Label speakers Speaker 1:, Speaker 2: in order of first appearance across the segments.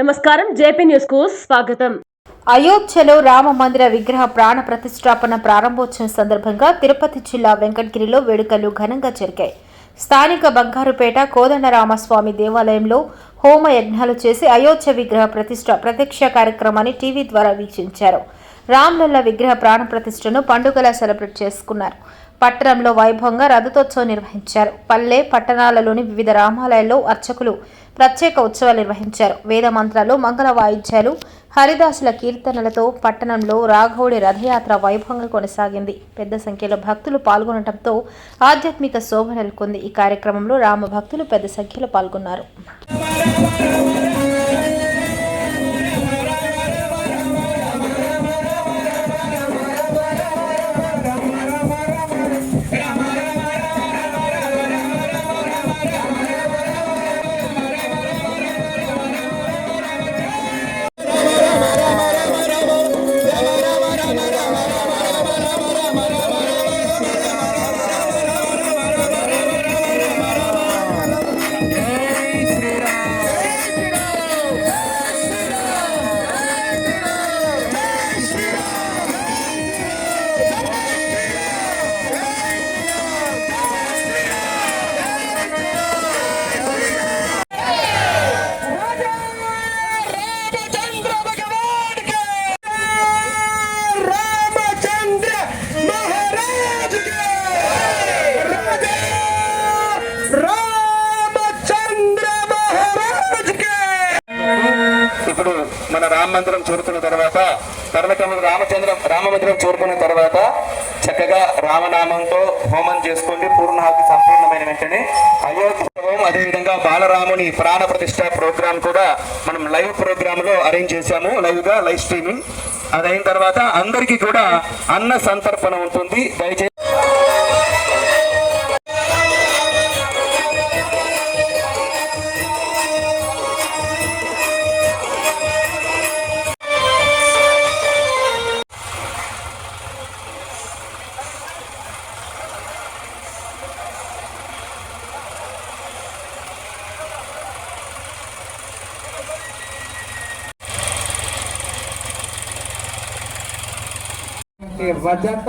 Speaker 1: నమస్కారం జేపీ న్యూస్కు స్వాగతం.
Speaker 2: అయోధ్యలో రామ మందిర విగ్రహ ప్రాణ ప్రతిష్టాపన ప్రారంభోత్సవం సందర్భంగా తిరుపతి జిల్లా వెంకటగిరిలో వేడుకలు ఘనంగా జరిగాయి. స్థానిక బంగారుపేట కోదండరామస్వామి దేవాలయంలో హోమ యజ్ఞాలు చేసి అయోధ్య విగ్రహ ప్రతిష్ట ప్రత్యక్ష కార్యక్రమాన్ని టీవీ ద్వారా వీక్షించారు. రామ్లల్ల విగ్రహ ప్రాణ ప్రతిష్టను పండుగలా సెలబ్రేట్ చేసుకున్నారు. పట్టణంలో వైభవంగా రథోత్సవం నిర్వహించారు. పల్లె పట్టణాలలోని వివిధ రామాలయాల్లో అర్చకులు ప్రత్యేక ఉత్సవాలు నిర్వహించారు. వేద మంత్రాలు మంగళ వాయిద్యాలు హరిదాసుల కీర్తనలతో పట్టణంలో రాఘవుడి రథయాత్ర వైభవంగా కొనసాగింది. పెద్ద సంఖ్యలో భక్తులు పాల్గొనడంతో ఆధ్యాత్మిక శోభ నెలకొంది. ఈ కార్యక్రమంలో రామ భక్తులు పెద్ద సంఖ్యలో పాల్గొన్నారు.
Speaker 3: రామ మందిరం చేరుకున్న తర్వాత తర్వాత రామచంద్ర రామ మందిరం చేరుకున్న తర్వాత చక్కగా రామనామంతో హోమం చేసుకోండి. పూర్ణాహుతి సంపూర్ణమైన వెంటనే అయోధ్య అదేవిధంగా బాలరాముని ప్రాణ ప్రతిష్ట ప్రోగ్రామ్ కూడా మనం లైవ్ ప్రోగ్రామ్లో అరేంజ్ చేశాము. లైవ్గా లైవ్ స్ట్రీమింగ్. అదైన తర్వాత అందరికీ కూడా అన్న సంతర్పణ ఉంటుంది. దయచేసి
Speaker 4: వారి వజంత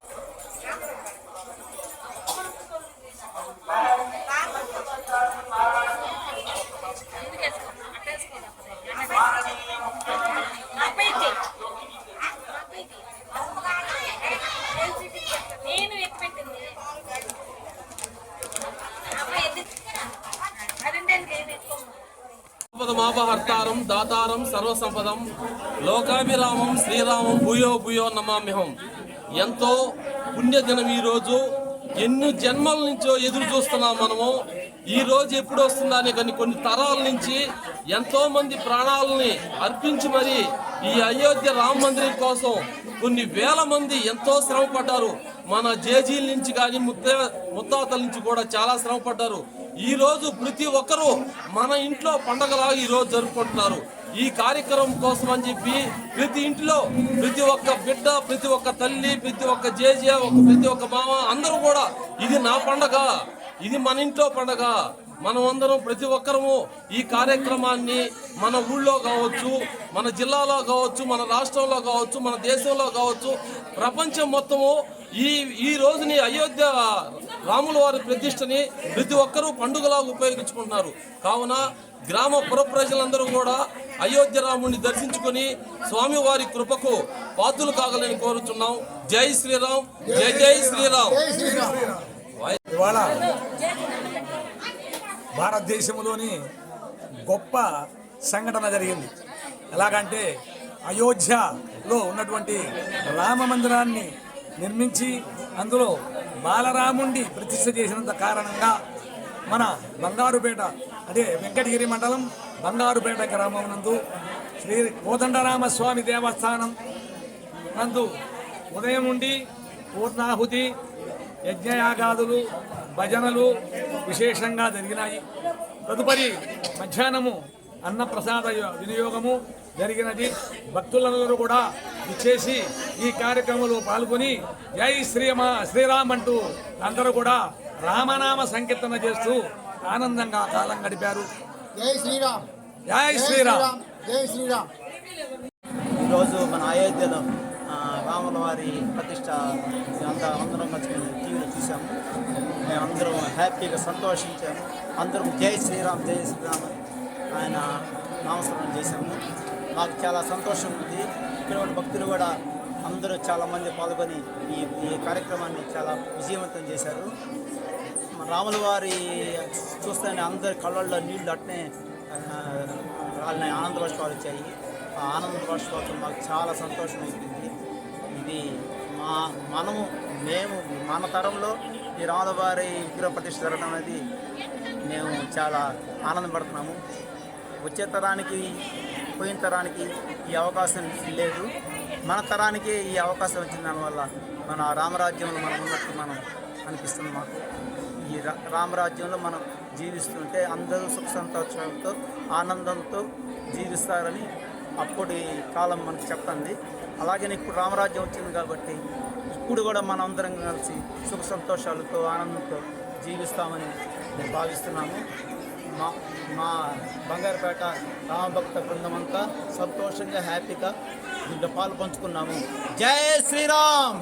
Speaker 5: సంపదమాపహర్తారం దాతారం సర్వసంపదం లోకాభిరామం శ్రీరామం భూయో భూయో నమామ్యహం. ఎంతో పుణ్యదినం ఈరోజు. ఎన్ని జన్మల నుంచో ఎదురు చూస్తున్నాం మనము. ఈ రోజు ఎప్పుడు వస్తుందని కానీ కొన్ని తరాల నుంచి ఎంతో మంది ప్రాణాలని అర్పించి మరి ఈ అయోధ్య రామ మందిరం కోసం కొన్ని వేల మంది ఎంతో శ్రమ పడ్డారు మన జేజీల నుంచి కానీ ముత్త ముత్తాతల నుంచి కూడా చాలా శ్రమ పడ్డారు ఈరోజు ప్రతి ఒక్కరూ మన ఇంట్లో పండగలాగా ఈ రోజు జరుపుకుంటున్నారు. ఈ కార్యక్రమం కోసం అని చెప్పి ప్రతి ఇంట్లో ప్రతి ఒక్క బిడ్డ ప్రతి ఒక్క తల్లి ప్రతి ఒక్క జేజే ఒక ప్రతి ఒక్క మామ అందరూ కూడా ఇది నా పండగ. ఇది మన ఇంట్లో పండగ. మనం అందరం ప్రతి ఒక్కరము ఈ కార్యక్రమాన్ని మన ఊళ్ళో కావచ్చు మన జిల్లాలో కావచ్చు మన రాష్ట్రంలో కావచ్చు మన దేశంలో కావచ్చు ప్రపంచం మొత్తము ఈ ఈ రోజుని అయోధ్య రాముల వారి ప్రతిష్టని ప్రతి ఒక్కరూ పండుగలా ఉపయోగించుకుంటున్నారు. కావున గ్రామ పుర ప్రజలందరూ కూడా అయోధ్య రాముడిని దర్శించుకొని స్వామివారి కృపకు పాత్రలు కాగలని కోరుచున్నాం. జై శ్రీరామ్. జై జై శ్రీరామ్.
Speaker 6: ఇవాళ భారతదేశంలోని గొప్ప సంఘటన జరిగింది. ఎలాగంటే అయోధ్యలో ఉన్నటువంటి రామ మందిరాన్ని నిర్మించి అందులో బాలరాముండి ప్రతిష్ఠ చేసినంత కారణంగా మన బంగారుపేట అదే వెంకటగిరి మండలం బంగారుపేట గ్రామం నందు శ్రీ కోదండరామస్వామి దేవస్థానం నందు ఉదయం ఉండి పూర్ణాహుతి యజ్ఞయాగాదులు భజనలు విశేషంగా జరిగినాయి. తదుపరి మధ్యాహ్నము అన్నప్రసాద యో- వినియోగము జరిగినది. భక్తులందరూ కూడా ఇచ్చేసి ఈ కార్యక్రమంలో పాల్గొని జై శ్రీమ శ్రీరామ్ అంటూ అందరూ కూడా రామనామ సంకీర్తన చేస్తూ ఆనందంగా కాలం గడిపారు.
Speaker 7: జై శ్రీరామ్.
Speaker 6: జై శ్రీరామ్.
Speaker 7: జై శ్రీరామ్.
Speaker 8: ఈరోజు మన అయోధ్యలో రాముల వారి ప్రతిష్ట అంతా అందరం కలిసి టీవీలో చూసాము మేమందరం హ్యాపీగా సంతోషించాము. అందరం జై శ్రీరామ్ జై శ్రీరామ్ ఆయన నామస్మరణ చేశాము. మాకు చాలా సంతోషం ఉంది. ఇక్కడ భక్తులు కూడా అందరూ చాలామంది పాల్గొని ఈ ఈ కార్యక్రమాన్ని చాలా విజయవంతం చేశారు. మన రాముల వారి చూస్తేనే అందరి కళ్ళల్లో నీళ్ళు అట్నే ఆ, వాళ్ళని ఆనంద బాష్పాలు వచ్చాయి. ఆ ఆనంద బాష్పాలతో మాకు చాలా సంతోషం అయిపోయింది. ఇది మా మనము మేము మన తరంలో ఈ రాముల విగ్రహ ప్రతిష్ఠ జరగడం అనేది మేము చాలా ఆనందపడుతున్నాము. వచ్చే తరానికి పోయిన తరానికి ఈ అవకాశం లేదు. మన తరానికి ఈ అవకాశం వచ్చిన దానివల్ల మన రామరాజ్యంలో మనం ఉన్నట్టు మనం అనిపిస్తుంది మాకు. ఈ రా- రామరాజ్యంలో మనం జీవిస్తుంటే అందరూ సుఖ సంతోషంతో ఆనందంతో జీవిస్తారని అప్పటి కాలం మనకు చెప్తుంది. అలాగే ఇప్పుడు రామరాజ్యం వచ్చింది కాబట్టి ఇప్పుడు కూడా మనం అందరం కలిసి సుఖ సంతోషాలతో ఆనందంతో జీవిస్తామని నేను భావిస్తున్నాము మా మా బంగారుపేట రామభక్త బృందం అంతా సంతోషంగా హ్యాపీగా దీంట్లో పాలు పంచుకున్నాము. జై శ్రీరామ్!